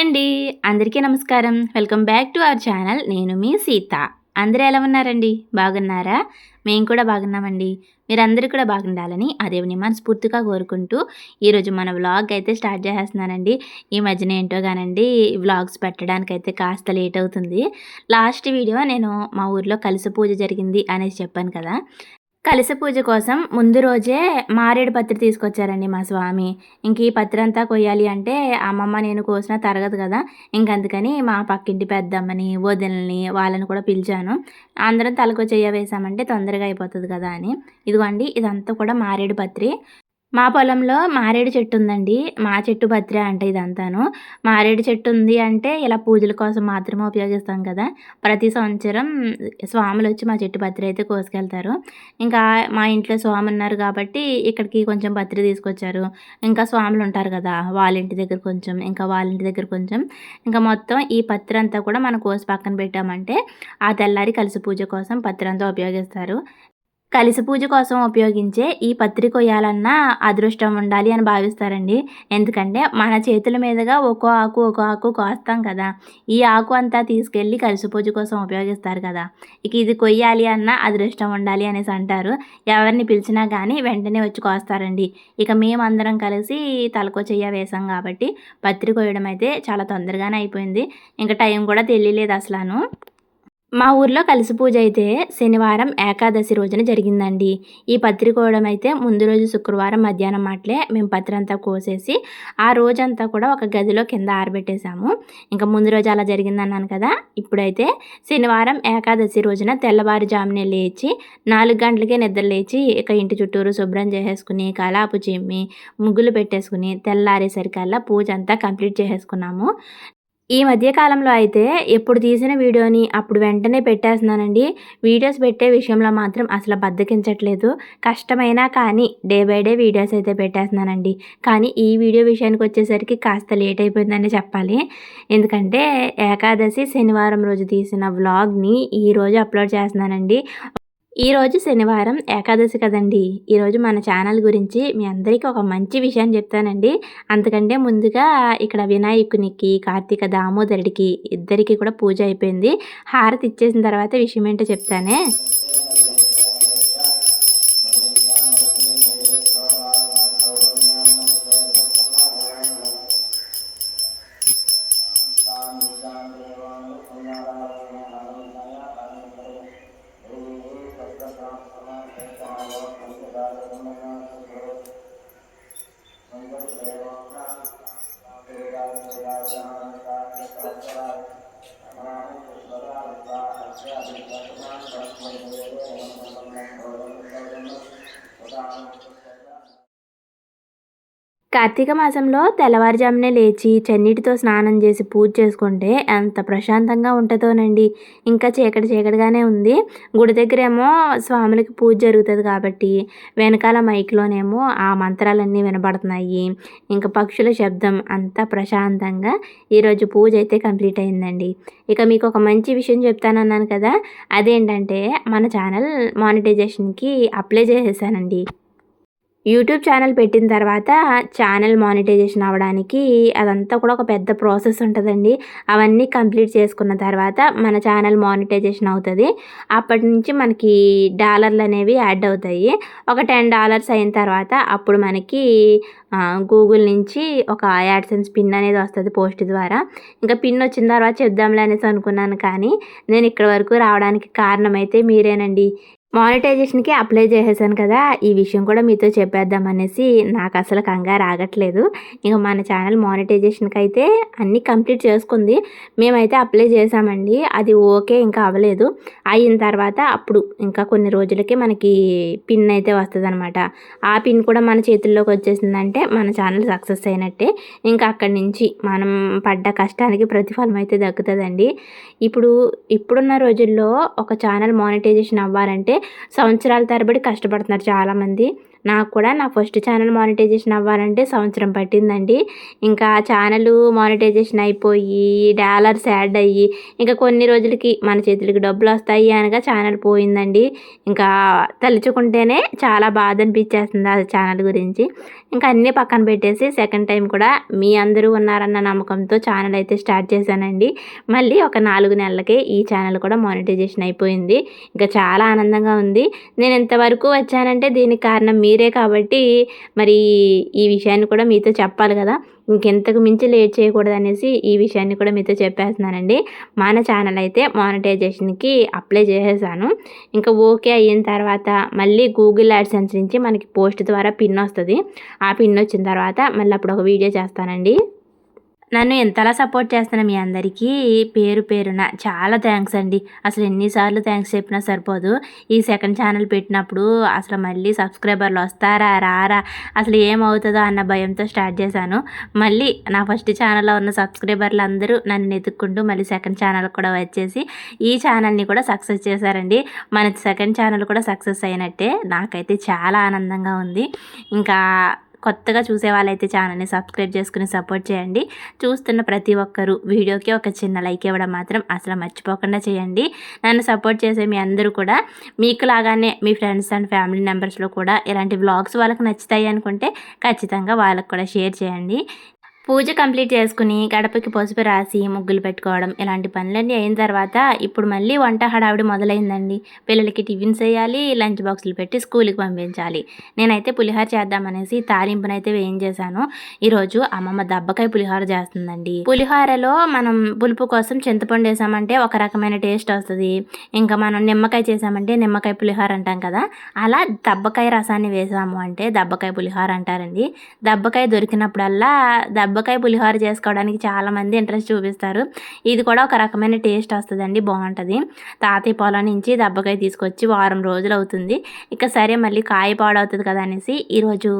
అండి. అందరికీ నమస్కారం. Welcome back to our channel. నేను మీ సీత. అందరూ ఎలా ఉన్నారండి? బాగున్నారా? మేము కూడా బాగున్నామండి. మీరందరూ కూడా బాగుండాలని ఆ దేవుని మనస్ఫూర్తిగా కోరుకుంటూ ఈరోజు మన వ్లాగ్ అయితే స్టార్ట్ చేసేస్తున్నానండి. ఈ మధ్యన ఏంటో కానండి వ్లాగ్స్ పెట్టడానికి అయితే కాస్త లేట్ అవుతుంది. లాస్ట్ వీడియో నేను మా ఊర్లో కలిసి పూజ జరిగింది అనేసి చెప్పాను కదా. కలశ పూజ కోసం ముందు రోజే మారేడు పత్రి తీసుకొచ్చారండి మా స్వామి. ఇంక ఈ పత్రి అంతా కొయ్యాలి అంటే అమ్మమ్మ నేను కోసిన తరగదు కదా. ఇంకందుకని మా పక్కింటి పెద్దమ్మని వదినల్ని వాళ్ళని కూడా పిలిచాను. అందరం తలకు చెయ్య వేసామంటే తొందరగా అయిపోతుంది కదా అని. ఇదిగోండి ఇదంతా కూడా మారేడు పత్రి. మా పొలంలో మారేడు చెట్టు ఉందండి. మా చెట్టు భద్ర అంటే ఇదంతాను. మారేడు చెట్టు ఉంది అంటే ఇలా పూజల కోసం మాత్రమే ఉపయోగిస్తాం కదా. ప్రతి సంవత్సరం స్వాములు వచ్చి మా చెట్టు భద్ర అయితే కోసుకెళ్తారు. ఇంకా మా ఇంట్లో స్వామి ఉన్నారు కాబట్టి ఇక్కడికి కొంచెం భద్ర తీసుకొచ్చారు. ఇంకా స్వాములు ఉంటారు కదా వాళ్ళ ఇంటి దగ్గర కొంచెం ఇంకా వాళ్ళ ఇంటి దగ్గర కొంచెం. ఇంకా మొత్తం ఈ పత్రి అంతా కూడా మనం కోసి పక్కన పెట్టామంటే ఆ తెల్లారి కలిసి పూజ కోసం పత్ర అంతా ఉపయోగిస్తారు. కలిసి పూజ కోసం ఉపయోగించే ఈ పత్రి కొయ్యాలన్నా అదృష్టం ఉండాలి అని భావిస్తారండి. ఎందుకంటే మన చేతుల మీదుగా ఒక్కో ఆకు ఒక్కో ఆకు కోస్తాం కదా. ఈ ఆకు అంతా తీసుకెళ్ళి కలిసి పూజ కోసం ఉపయోగిస్తారు కదా. ఇక ఇది కొయ్యాలి అన్నా అదృష్టం ఉండాలి అనేసి అంటారు. ఎవరిని పిలిచినా కానీ వెంటనే వచ్చి కోస్తారండి. ఇక మేమందరం కలిసి తలకో చెయ్య వేసాం కాబట్టి పత్రి కొయ్యడం అయితే చాలా తొందరగానే అయిపోయింది. ఇంకా టైం కూడా తెలియలేదు అసలు మా ఊర్లో కలిసి పూజ అయితే శనివారం ఏకాదశి రోజున జరిగిందండి. ఈ పత్రి కోవడం అయితే ముందు రోజు శుక్రవారం మధ్యాహ్నం మాటలే మేము పత్రి అంతా కోసేసి ఆ రోజంతా కూడా ఒక గదిలో కింద ఆరబెట్టేశాము. ఇంకా ముందు రోజు అలా జరిగిందన్నాను కదా ఇప్పుడైతే శనివారం ఏకాదశి రోజున తెల్లవారుజామునే లేచి నాలుగు గంటలకే నిద్ర లేచి ఇక ఇంటి చుట్టూరు శుభ్రం చేసేసుకుని కలాపు చిమ్మి ముగ్గులు పెట్టేసుకుని తెల్లారేసరికల్లా పూజ అంతా కంప్లీట్ చేసేసుకున్నాము. ఈ మధ్యకాలంలో అయితే ఎప్పుడు తీసిన వీడియోని అప్పుడు వెంటనే పెట్టేస్తున్నానండి. వీడియోస్ పెట్టే విషయంలో మాత్రం అసలు బద్దకించట్లేదు. కష్టమైనా కానీ డే బై డే వీడియోస్ అయితే పెట్టేస్తున్నానండి. కానీ ఈ వీడియో విషయానికి వచ్చేసరికి కాస్త లేట్ అయిపోయిందని చెప్పాలి. ఎందుకంటే ఏకాదశి శనివారం రోజు తీసిన వ్లాగ్ని ఈరోజు అప్లోడ్ చేస్తున్నానండి. ఈరోజు శనివారం ఏకాదశి కదండి. ఈరోజు మన ఛానల్ గురించి మీ అందరికీ ఒక మంచి విషయాన్ని చెప్తానండి. అంతకంటే ముందుగా ఇక్కడ వినాయకునికి కార్తీక దామోదరుడికి ఇద్దరికి కూడా పూజ అయిపోయింది. హారతి ఇచ్చేసిన తర్వాత విషయం ఏంటో చెప్తానే? కార్తీక మాసంలో తెల్లవారుజామునే లేచి చన్నీటితో స్నానం చేసి పూజ చేసుకుంటే ఎంత ప్రశాంతంగా ఉంటుందోనండి. ఇంకా చీకటి చీకటిగానే ఉంది. గుడి దగ్గరేమో స్వాములకి పూజ జరుగుతుంది కాబట్టి వెనకాల మైక్లోనేమో ఆ మంత్రాలన్నీ వినబడుతున్నాయి. ఇంకా పక్షుల శబ్దం అంతా ప్రశాంతంగా ఈరోజు పూజ అయితే కంప్లీట్ అయిందండి. ఇక మీకు ఒక మంచి విషయం చెప్తానన్నాను కదా అదేంటంటే మన ఛానల్ మానిటైజేషన్కి అప్లై చేసేసానండి. యూట్యూబ్ ఛానల్ పెట్టిన తర్వాత ఛానల్ మానిటైజేషన్ అవ్వడానికి అదంతా కూడా ఒక పెద్ద ప్రాసెస్ ఉంటుందండి. అవన్నీ కంప్లీట్ చేసుకున్న తర్వాత మన ఛానల్ మానిటైజేషన్ అవుతుంది. అప్పటి నుంచి మనకి డాలర్లు అనేవి యాడ్ అవుతాయి. ఒక టెన్ డాలర్స్ అయిన తర్వాత అప్పుడు మనకి గూగుల్ నుంచి ఒక యాడ్సెన్స్ పిన్ అనేది వస్తుంది పోస్ట్ ద్వారా. ఇంకా పిన్ వచ్చిన తర్వాత చెప్దాంలే అనేసి అనుకున్నాను కానీ నేను ఇక్కడ వరకు రావడానికి కారణం అయితే మీరేనండి. మానిటైజేషన్కి అప్లై చేసేసాను కదా ఈ విషయం కూడా మీతో చెప్పేద్దాం అనేసి నాకు అసలు కంగారు ఆగట్లేదు. ఇక మన ఛానల్ మానిటైజేషన్కి అయితే అన్నీ కంప్లీట్ చేసుకుంది. మేమైతే అప్లై చేసామండి. అది ఓకే ఇంకా అవ్వలేదు. అయిన తర్వాత అప్పుడు ఇంకా కొన్ని రోజులకి మనకి పిన్ అయితే వస్తుంది అనమాట ఆ పిన్ కూడా మన చేతుల్లోకి వచ్చేసిందంటే మన ఛానల్ సక్సెస్ అయినట్టే. ఇంకా అక్కడి నుంచి మనం పడ్డ కష్టానికి ప్రతిఫలం అయితే దక్కుతుందండి. ఇప్పుడు ఇప్పుడున్న రోజుల్లో ఒక ఛానల్ మానిటైజేషన్ అవ్వాలంటే సంవత్సరాల తరబడి కష్టపడుతున్నారు చాలామంది. నాకు కూడా నా ఫస్ట్ ఛానల్ మానిటైజేషన్ అవ్వాలంటే సంవత్సరం పట్టిందండి. ఇంకా ఛానల్ మానిటైజేషన్ అయిపోయి డాలర్స్ యాడ్ అయ్యి ఇంకా కొన్ని రోజులకి మన చేతులకి డబ్బులు వస్తాయి అనగా ఛానల్ పోయిందండి. ఇంకా తలుచుకుంటేనే చాలా బాధ అనిపించేస్తుంది ఆ ఛానల్ గురించి. ఇంకా అన్నీ పక్కన పెట్టేసి సెకండ్ టైం కూడా మీ అందరూ ఉన్నారన్న నమ్మకంతో ఛానల్ అయితే స్టార్ట్ చేశానండి. మళ్ళీ ఒక నాలుగు నెలలకే ఈ ఛానల్ కూడా మానిటైజేషన్ అయిపోయింది. ఇంకా చాలా ఆనందంగా ఉంది. నేను ఇంతవరకు వచ్చానంటే దీనికి కారణం మీ మీరే కాబట్టి మరి ఈ విషయాన్ని కూడా మీతో చెప్పాలి కదా. ఇంకెంతకు మించి లేట్ చేయకూడదు అనేసి ఈ విషయాన్ని కూడా మీతో చెప్పేస్తున్నానండి. మన ఛానల్ అయితే మానిటైజేషన్కి అప్లై చేసేసాను. ఇంకా ఓకే అయిన తర్వాత మళ్ళీ గూగుల్ యాడ్సెన్స్ నుంచి మనకి పోస్ట్ ద్వారా పిన్ వస్తుంది. ఆ పిన్ వచ్చిన తర్వాత మళ్ళీ అప్పుడు ఒక వీడియో చేస్తానండి. నన్ను ఎంతలా సపోర్ట్ చేస్తున్న మీ అందరికీ? పేరు పేరున. చాలా థ్యాంక్స్ అండి. అసలు ఎన్నిసార్లు థ్యాంక్స్ చెప్పినా సరిపోదు. ఈ సెకండ్ ఛానల్ పెట్టినప్పుడు అసలు మళ్ళీ సబ్స్క్రైబర్లు వస్తారా రారా? అసలు ఏమవుతుందో అన్న భయంతో స్టార్ట్ చేశాను. మళ్ళీ నా ఫస్ట్ ఛానల్లో ఉన్న సబ్స్క్రైబర్లు అందరూ నన్ను ఎతుక్కుంటూ మళ్ళీ సెకండ్ ఛానల్ కూడా వచ్చేసి ఈ ఛానల్ని కూడా సక్సెస్ చేశారండి. మన సెకండ్ ఛానల్ కూడా సక్సెస్ అయినట్టే. నాకైతే చాలా ఆనందంగా ఉంది. ఇంకా కొత్తగా చూసే వాళ్ళైతే ఛానల్ని సబ్స్క్రైబ్ చేసుకుని సపోర్ట్ చేయండి. చూస్తున్న ప్రతి ఒక్కరూ వీడియోకి ఒక చిన్న లైక్ ఇవ్వడం మాత్రం అసలు మర్చిపోకుండా చేయండి. నన్ను సపోర్ట్ చేసే మీ అందరూ కూడా మీకు లాగానే మీ ఫ్రెండ్స్ అండ్ ఫ్యామిలీ మెంబర్స్లో కూడా ఇలాంటి వ్లాగ్స్ వాళ్ళకి నచ్చుతాయి అనుకుంటే ఖచ్చితంగా వాళ్ళకు కూడా షేర్ చేయండి. పూజ కంప్లీట్ చేసుకుని గడపకి పసుపు రాసి ముగ్గులు పెట్టుకోవడం ఇలాంటి పనులన్నీ అయిన తర్వాత ఇప్పుడు మళ్ళీ వంట హడావిడి మొదలైందండి. పిల్లలకి టిఫిన్స్ వేయాలి లంచ్ బాక్సులు పెట్టి స్కూల్కి పంపించాలి. నేనైతే పులిహోర చేద్దామనేసి తాలింపునైతే వేయించేశాను. ఈరోజు అమ్మమ్మ దబ్బకాయ పులిహోర చేస్తుందండి. పులిహోరలో మనం పులుపు కోసం చింతపండు వేసామంటే ఒక రకమైన టేస్ట్ వస్తుంది. ఇంకా మనం నిమ్మకాయ చేసామంటే నిమ్మకాయ పులిహోర అంటాం కదా అలా దబ్బకాయ రసాన్ని వేసాము అంటే దబ్బకాయ పులిహోర అంటారండి. దబ్బకాయ దొరికినప్పుడల్లా దబ్బ దబ్బకాయ పులిహోర చేసుకోవడానికి చాలామంది ఇంట్రెస్ట్ చూపిస్తారు. ఇది కూడా ఒక రకమైన టేస్ట్ వస్తుందండి బాగుంటుంది. తాతయ్య పొలం నుంచి దబ్బకాయ తీసుకొచ్చి వారం రోజులు అవుతుంది. ఇక సరే మళ్ళీ కాయ పాడవుతుంది కదా అనేసి ఈరోజు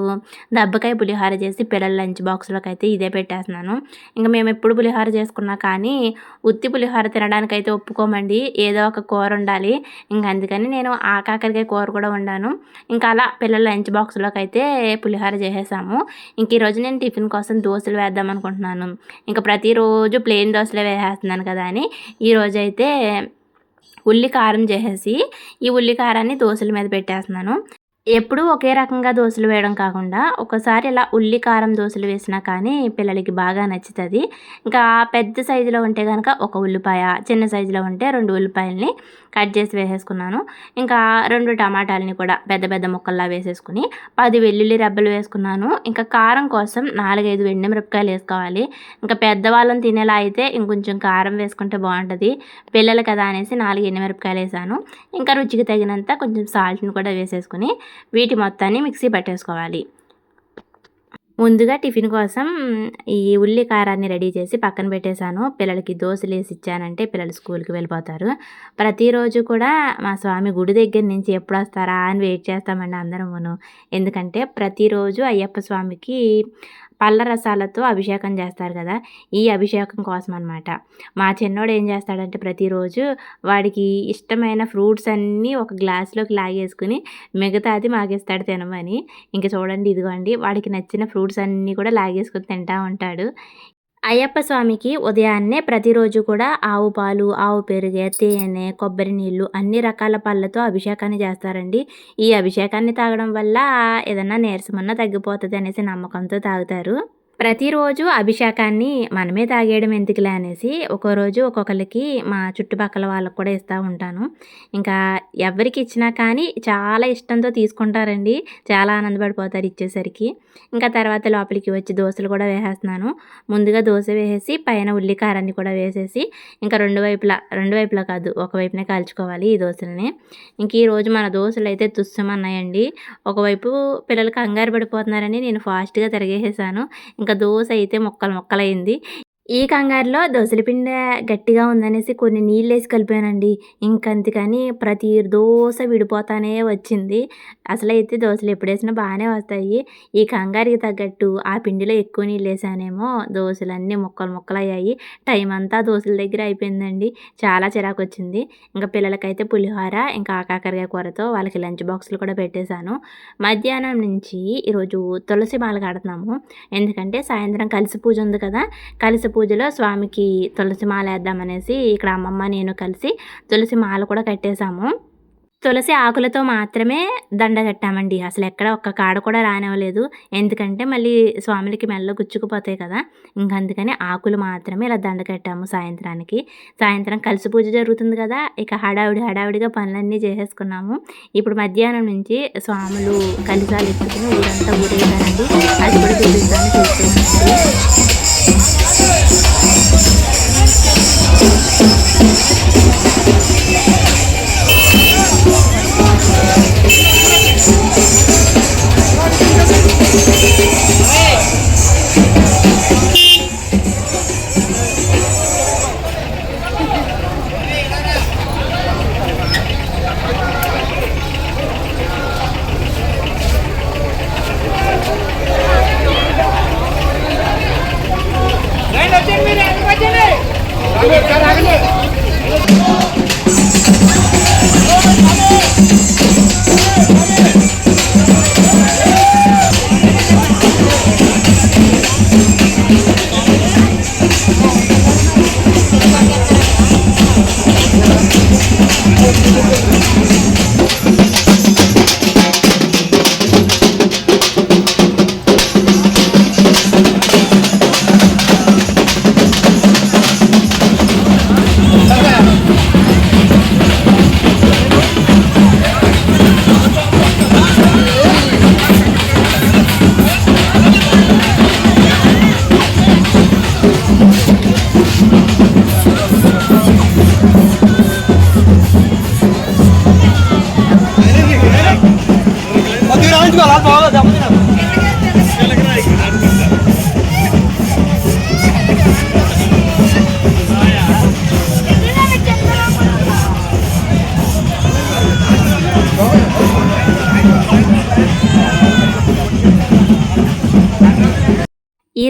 దబ్బకాయ పులిహోర చేసి పిల్లల లంచ్ బాక్స్లోకి అయితే ఇదే పెట్టేస్తున్నాను. ఇంకా మేము ఎప్పుడు పులిహోర చేసుకున్నా కానీ ఉత్తి పులిహోర తినడానికి అయితే ఒప్పుకోమండి. ఏదో ఒక కూర ఉండాలి. ఇంకా అందుకని నేను ఆకాకరికాయ కూర కూడా వండాను. ఇంకా అలా పిల్లల లంచ్ బాక్స్లోకి అయితే పులిహోర చేసేసాము. ఇంక ఈరోజు నేను టిఫిన్ కోసం దోశలు వేద్దాం అనుకుంటున్నాను. ఇంకా ప్రతిరోజు ప్లెయిన్ దోశలే వేసేస్తున్నాను కదా అని. ఈరోజు అయితే ఉల్లి కారం చేసేసి ఈ ఉల్లి కారాన్ని దోశల మీద పెట్టేస్తున్నాను. ఎప్పుడూ ఒకే రకంగా దోశలు వేయడం కాకుండా ఒకసారి ఇలా ఉల్లి కారం దోశలు వేసినా కానీ పిల్లలకి బాగా నచ్చుతుంది. ఇంకా పెద్ద సైజులో ఉంటే కనుక ఒక ఉల్లిపాయ చిన్న సైజులో ఉంటే రెండు ఉల్లిపాయల్ని కట్ చేసి వేసేసుకున్నాను. ఇంకా రెండు టమాటాలని కూడా పెద్ద పెద్ద ముక్కల్లా వేసేసుకుని పది వెల్లుల్లి రెబ్బలు వేసుకున్నాను. ఇంకా కారం కోసం నాలుగైదు మిరపకాయలు వేసుకోవాలి. ఇంకా పెద్దవాళ్ళని తినేలా అయితే ఇంకొంచెం కారం వేసుకుంటే బాగుంటుంది. పిల్లలు కదా అనేసి నాలుగు మిరపకాయలు వేసాను. ఇంకా రుచికి తగినంత కొంచెం సాల్ట్ని కూడా వేసేసుకుని వీటి మొత్తాన్ని మిక్సీ పట్టేసుకోవాలి. ముందుగా టిఫిన్ కోసం ఈ ఉల్లి కారాన్ని రెడీ చేసి పక్కన పెట్టేశాను. పిల్లలకి దోశలు వేసి ఇచ్చానంటే పిల్లలు స్కూల్కి వెళ్ళిపోతారు. ప్రతిరోజు కూడా మా స్వామి గుడి దగ్గర నుంచి ఎప్పుడు వస్తారా అని వెయిట్ చేస్తామండి అందరమును. ఎందుకంటే ప్రతిరోజు అయ్యప్ప స్వామికి పళ్ళ రసాలతో అభిషేకం చేస్తారు కదా ఈ అభిషేకం కోసం అనమాట మా చిన్నోడు ఏం చేస్తాడంటే ప్రతిరోజు వాడికి ఇష్టమైన ఫ్రూట్స్ అన్నీ ఒక గ్లాస్లోకి లాగేసుకుని మిగతాది మాగేస్తాడు తినమని. ఇంక చూడండి ఇదిగోండి వాడికి నచ్చిన ఫ్రూట్స్ అన్నీ కూడా లాగేసుకుని తింటా ఉంటాడు. అయ్యప్ప స్వామికి ఉదయాన్నే ప్రతిరోజు కూడా ఆవు పాలు ఆవు పెరుగే తేనె కొబ్బరి నీళ్ళు అన్ని రకాల పళ్ళతో అభిషేకాన్ని చేస్తారండి. ఈ అభిషేకాన్ని తాగడం వల్ల ఏదన్నా నీరసమన్నా తగ్గిపోతుంది అనేసి నమ్మకంతో తాగుతారు. ప్రతిరోజు అభిషేకాన్ని మనమే తాగేయడం ఎందుకులే అనేసి రోజు ఒక్కొక్కరికి మా చుట్టుపక్కల వాళ్ళకు కూడా ఇస్తూ ఉంటాను. ఇంకా ఎవరికి ఇచ్చినా కానీ చాలా ఇష్టంతో తీసుకుంటారండి. చాలా ఆనందపడిపోతారు ఇచ్చేసరికి. ఇంకా తర్వాత లోపలికి వచ్చి దోశలు కూడా వేసేస్తున్నాను. ముందుగా దోశ వేసేసి పైన ఉల్లికారాన్ని కూడా వేసేసి ఇంకా రెండు వైపులా రెండు వైపులా కాదు ఒకవైపునే కాల్చుకోవాలి ఈ దోశలని. ఇంక ఈరోజు మన దోశలు అయితే తుస్సమన్నాయండి. ఒకవైపు పిల్లలు కంగారు పడిపోతున్నారని నేను ఫాస్ట్గా తిరిగేసేసాను. ఇంకా ఇంకా దోశ అయితే మొక్కలు మొక్కలైంది. ఈ కంగారులో దోసల పిండి గట్టిగా ఉందనేసి కొన్ని నీళ్ళు వేసి కలిపానండి. ఇంకంతకని ప్రతి దోశ విడిపోతానే వచ్చింది. అసలైతే దోశలు ఎప్పుడేసినా బాగానే వస్తాయి. ఈ కంగారికి తగ్గట్టు ఆ పిండిలో ఎక్కువ నీళ్ళు వేసానేమో దోశలు అన్నీ ముక్కలు ముక్కలు అయ్యాయి టైం అంతా దోసల దగ్గర అయిపోయిందండి. చాలా చిరాకొచ్చింది. ఇంకా పిల్లలకైతే పులిహోర, ఇంకా కాకరకాయ కూరతో వాళ్ళకి లంచ్ బాక్సులు కూడా పెట్టేశాను. మధ్యాహ్నం నుంచి ఈరోజు తులసి మాల కడుతున్నాము. ఎందుకంటే సాయంత్రం కలిసి పూజ ఉంది కదా! కలిసి పూజ పూజలో స్వామికి తులసి మాల వేద్దామనేసి ఇక్కడ అమ్మమ్మ నేను కలిసి తులసి మాల కూడా కట్టేశాము. తులసి ఆకులతో మాత్రమే దండ కట్టామండి. అసలు ఎక్కడ ఒక్క కాడ కూడా రానివ్వలేదు. ఎందుకంటే మళ్ళీ స్వాములకి మెల్ల గుచ్చుకుపోతాయి కదా. ఇంక అందుకని ఆకులు మాత్రమే ఇలా దండ కట్టాము సాయంత్రానికి. సాయంత్రం కలిసి పూజ జరుగుతుంది కదా. ఇక హడావిడి హడావిడిగా పనులన్నీ చేసేసుకున్నాము. ఇప్పుడు మధ్యాహ్నం నుంచి స్వాములు కలిసాలు ఎత్తుకుని ఊరంతా ఊరేగారండి అది కూడా చూపిస్తాను చూస్తున్నాను Thank you.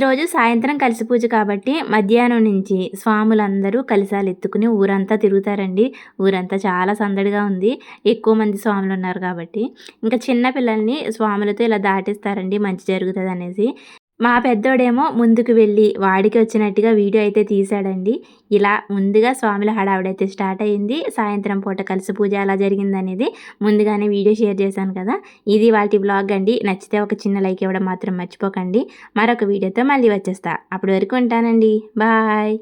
ఈరోజు సాయంత్రం కలిసి పూజ కాబట్టి మధ్యాహ్నం నుంచి స్వాములందరూ కలిసాలు ఎత్తుకుని ఊరంతా తిరుగుతారండి. ఊరంతా చాలా సందడిగా ఉంది. ఎక్కువ మంది స్వాములు ఉన్నారు కాబట్టి. ఇంకా చిన్న పిల్లల్ని స్వాములతో ఇలా దాటిస్తారండి. మంచి జరుగుతుంది అనేసి మా పెద్దోడేమో ముందుకు వెళ్ళి వాడికి వచ్చినట్టుగా వీడియో అయితే తీశాడండి. ఇలా ముందుగా స్వామిల హడావిడైతే స్టార్ట్ అయ్యింది సాయంత్రం పూట కలిసి పూజ ఎలా జరిగిందనేది ముందుగానే వీడియో షేర్ చేశాను కదా. ఇది వాటి బ్లాగ్ అండి. నచ్చితే ఒక చిన్న లైక్ ఇవ్వడం మాత్రం మర్చిపోకండి. మరొక వీడియోతో మళ్ళీ వచ్చేస్తా. అప్పటి వరకు ఉంటానండి. బాయ్.